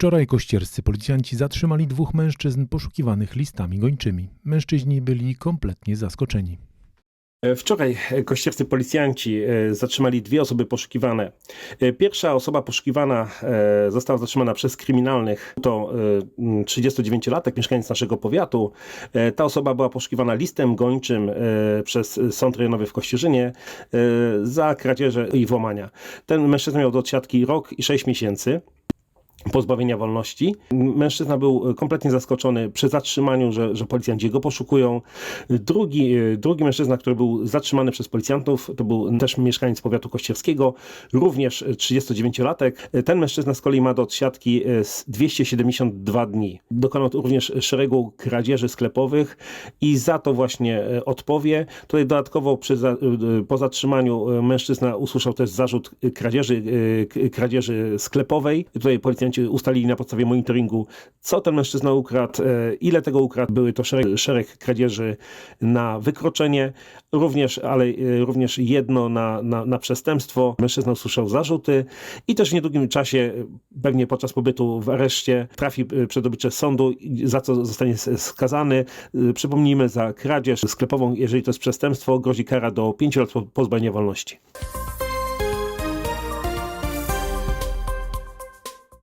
Wczoraj kościerscy policjanci zatrzymali dwóch mężczyzn poszukiwanych listami gończymi. Mężczyźni byli kompletnie zaskoczeni. Wczoraj kościerscy policjanci e, zatrzymali dwie osoby poszukiwane. E, Pierwsza osoba poszukiwana e, została zatrzymana przez kryminalnych. To e, m, 39-latek, mieszkaniec naszego powiatu. Ta osoba była poszukiwana listem gończym przez Sąd Rejonowy w Kościerzynie za kradzieże i włamania. Ten mężczyzna miał do odsiadki rok i 6 miesięcy pozbawienia wolności. Mężczyzna był kompletnie zaskoczony przy zatrzymaniu, że, że policjanci go poszukują. Drugi, drugi mężczyzna, który był zatrzymany przez policjantów, to był też mieszkaniec powiatu kościerskiego, również 39-latek. Ten mężczyzna z kolei ma do odsiadki e, z 272 dni. Dokonał również szeregu kradzieży sklepowych i za to właśnie e, odpowie. Tutaj dodatkowo przy, e, po zatrzymaniu e, mężczyzna usłyszał też zarzut kradzieży, e, kradzieży sklepowej. Tutaj policjanci ustalili na podstawie monitoringu, co ten mężczyzna ukradł, e, ile tego ukradł. Były to szereg, szereg kradzieży na wykroczenie, również, ale e, również jedno na, na, na przestępstwo. Mężczyzna usłyszał zarzuty i też w niedługim czasie, e, pewnie podczas pobytu w areszcie, trafi przed oblicze sądu, za co zostanie skazany. Przypomnijmy, za kradzież sklepową, jeżeli to jest przestępstwo, grozi kara do 5 lat po- pozbawienia wolności.